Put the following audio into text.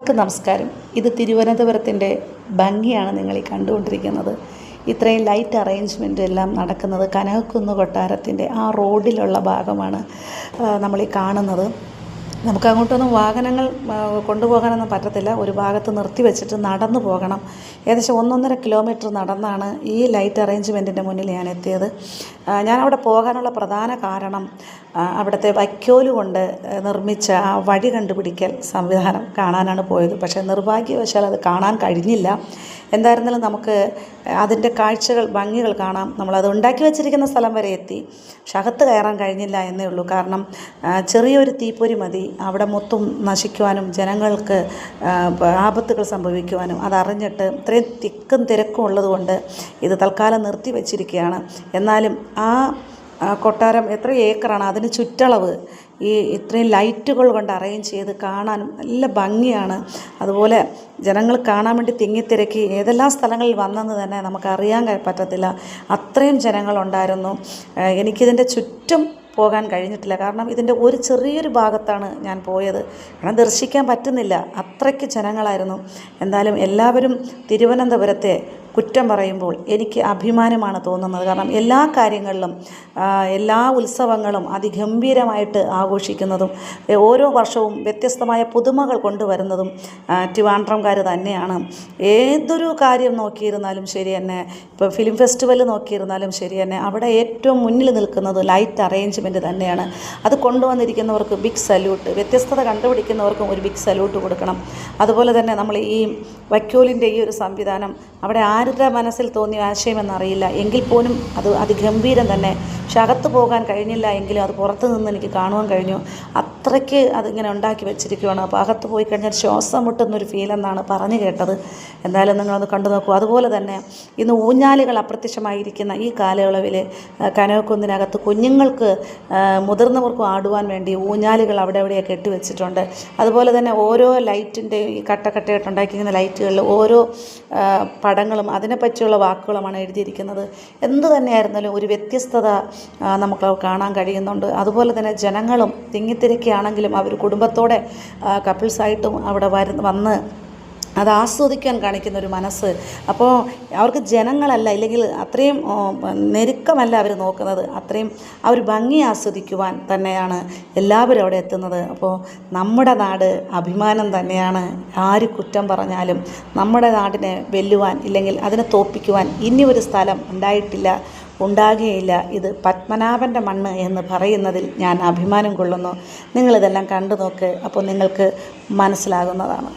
എല്ലാവർക്കും നമസ്കാരം. ഇത് തിരുവനന്തപുരത്തിന്റെ ഭംഗിയാണ് നിങ്ങൾ ഈ കണ്ടുകൊണ്ടിരിക്കുന്നത്. ഇത്രയും ലൈറ്റ് അറേഞ്ച്മെന്റ് എല്ലാം നടക്കുന്നത് കനകക്കുന്ന് കൊട്ടാരത്തിന്റെ ആ റോഡിലുള്ള ഭാഗമാണ് നമ്മൾ ഈ കാണുന്നത്. നമുക്ക് അങ്ങോട്ടൊന്നും വാഹനങ്ങൾ കൊണ്ടുപോകാനൊന്നും പറ്റത്തില്ല. ഒരു ഭാഗത്ത് നിർത്തി വെച്ചിട്ട് നടന്നു പോകണം. ഏകദേശം ഒന്നൊന്നര കിലോമീറ്റർ നടന്നാണ് ഈ ലൈറ്റ് അറേഞ്ച്മെന്റിന്റെ മുന്നിൽ ഞാൻ എത്തിയത് ഞാൻ അവിടെ പോകാനുള്ള പ്രധാന കാരണം അവിടുത്തെ വൈക്കോൽ കൊണ്ട് നിർമ്മിച്ച ആ വഴി കണ്ടുപിടിക്കൽ സംവിധാനം കാണാനാണ് പോയത്. പക്ഷേ നിർഭാഗ്യവശാൽ അത് കാണാൻ കഴിഞ്ഞില്ല. എന്തായിരുന്നാലും നമുക്ക് അതിന്റെ കാഴ്ചകൾ ഭംഗികൾ കാണാം. നമ്മളത് ഉണ്ടാക്കി വെച്ചിരിക്കുന്ന സ്ഥലം വരെ എത്തി. പക്ഷെ അകത്ത് കയറാൻ കഴിഞ്ഞില്ല എന്നേ ഉള്ളൂ. കാരണം ചെറിയൊരു തീപ്പൊരി മതി. അവിടെ മൊത്തം നശിക്കുവാനും ജനങ്ങൾക്ക് ആപത്തുകൾ സംഭവിക്കുവാനും അതറിഞ്ഞിട്ട് ഇത്രയും തിക്കും തിരക്കും ഉള്ളതുകൊണ്ട് ഇത് തൽക്കാലം നിർത്തി വെച്ചിരിക്കുകയാണ് എന്നാലും ആ കൊട്ടാരം എത്ര ഏക്കറാണ്? അതിന് ചുറ്റളവ്. ഈ ഇത്രയും ലൈറ്റുകൾ കൊണ്ട് അറേഞ്ച് ചെയ്ത് കാണാനും നല്ല ഭംഗിയാണ്. അതുപോലെ ജനങ്ങൾ കാണാൻ വേണ്ടി തിങ്ങിത്തിരക്കി ഏതെല്ലാം സ്ഥലങ്ങളിൽ വന്നെന്ന് തന്നെ നമുക്ക് അറിയാൻ പറ്റത്തില്ല. അത്രയും ജനങ്ങളുണ്ടായിരുന്നു എനിക്കിതിന്റെ ചുറ്റും പോകാൻ കഴിഞ്ഞിട്ടില്ല. കാരണം ഇതിന്റെ ഒരു ചെറിയൊരു ഭാഗത്താണ് ഞാൻ പോയത്. കാരണം ദർശിക്കാൻ പറ്റുന്നില്ല. അത്രയ്ക്ക് ജനങ്ങളായിരുന്നു. എന്തായാലും എല്ലാവരും തിരുവനന്തപുരത്തെ കുറ്റം പറയുമ്പോൾ എനിക്ക് അഭിമാനമാണ് തോന്നുന്നത്. കാരണം എല്ലാ കാര്യങ്ങളിലും എല്ലാ ഉത്സവങ്ങളും അതിഗംഭീരമായിട്ട് ആഘോഷിക്കുന്നതും ഓരോ വർഷവും വ്യത്യസ്തമായ പുതുമകൾ കൊണ്ടുവരുന്നതും ട്രിവാൻഡ്രംകാർ തന്നെയാണ്. ഏതൊരു കാര്യം നോക്കിയിരുന്നാലും ശരി തന്നെ ഇപ്പോൾ ഫിലിം ഫെസ്റ്റിവൽ നോക്കിയിരുന്നാലും ശരി തന്നെ അവിടെ ഏറ്റവും മുന്നിൽ നിൽക്കുന്നത് ലൈറ്റ് അറേഞ്ച്മെന്റ് തന്നെയാണ്. അത് കൊണ്ടുവന്നിരിക്കുന്നവർക്ക് ബിഗ് സല്യൂട്ട് വ്യത്യസ്തത കണ്ടുപിടിക്കുന്നവർക്കും ഒരു ബിഗ് സല്യൂട്ട് കൊടുക്കണം. അതുപോലെ തന്നെ നമ്മൾ ഈ വൈക്കോലിന്റെ ഈ ഒരു സംവിധാനം അവിടെ ആരുടെ മനസ്സിൽ തോന്നിയ ആശയമെന്നറിയില്ല. എങ്കിൽ പോലും അത് അതിഗംഭീരം തന്നെ പക്ഷെ അകത്ത് പോകാൻ കഴിഞ്ഞില്ല എങ്കിലും അത് പുറത്ത് നിന്ന് എനിക്ക് കാണുവാൻ കഴിഞ്ഞു. അത്രയ്ക്ക് അതിങ്ങനെ ഉണ്ടാക്കി വെച്ചിരിക്കുകയാണ് അപ്പോൾ അകത്ത് പോയി കഴിഞ്ഞാൽ ശ്വാസം മുട്ടുന്നൊരു ഫീൽ എന്നാണ് പറഞ്ഞു കേട്ടത്. എന്തായാലും നിങ്ങളൊന്ന് കണ്ടു നോക്കൂ. അതുപോലെ തന്നെ ഇന്ന് ഊഞ്ഞാലുകൾ അപ്രത്യക്ഷമായിരിക്കുന്ന ഈ കാലയളവിൽ കനകക്കുന്നിനകത്ത് കുഞ്ഞുങ്ങൾക്ക് മുതിർന്നവർക്കും ആടുവാൻ വേണ്ടി ഊഞ്ഞാലുകൾ അവിടെ എവിടെയൊക്കെ കെട്ടിവെച്ചിട്ടുണ്ട് അതുപോലെ തന്നെ ഓരോ ലൈറ്റിന്റെ ഈ കട്ടക്കട്ടയായിട്ട് ഉണ്ടാക്കിയിരിക്കുന്ന ലൈറ്റുകളിൽ ഓരോ പടങ്ങളും അതിനെപ്പറ്റിയുള്ള വാക്കുകളുമാണ് എഴുതിയിരിക്കുന്നത്. എന്ത് തന്നെയായിരുന്നാലും ഒരു വ്യത്യസ്തത നമുക്ക് കാണാൻ കഴിയുന്നുണ്ട്. അതുപോലെ തന്നെ ജനങ്ങളും തിങ്ങിത്തിരക്കിയാണെങ്കിലും അവർ കുടുംബത്തോടെ കപ്പിൾസായിട്ടും അവിടെ വരു വന്ന് അത് ആസ്വദിക്കാൻ കാണിക്കുന്ന ഒരു മനസ്സ്. അപ്പോൾ അവർക്ക് ജനങ്ങളല്ല ഇല്ലെങ്കിൽ അത്രയും നെരുക്കമല്ല അവർ നോക്കുന്നത്. അത്രയും അവർ ഭംഗി ആസ്വദിക്കുവാൻ തന്നെയാണ് എല്ലാവരും അവിടെ എത്തുന്നത്. അപ്പോൾ നമ്മുടെ നാട് അഭിമാനം തന്നെയാണ്. ആര് കുറ്റം പറഞ്ഞാലും നമ്മുടെ നാടിനെ വെല്ലുവാൻ ഇല്ലെങ്കിൽ അതിനെ തോപ്പിക്കുവാൻ ഇനി ഒരു സ്ഥലം ഉണ്ടായിട്ടില്ല. ഉണ്ടാകുകയില്ല ഇത് പത്മനാഭന്റെ മണ്ണ് എന്ന് പറയുന്നതിൽ ഞാൻ അഭിമാനം കൊള്ളുന്നു. നിങ്ങളിതെല്ലാം കണ്ടു നോക്ക് അപ്പോൾ നിങ്ങൾക്ക് മനസ്സിലാകുന്നതാണ്.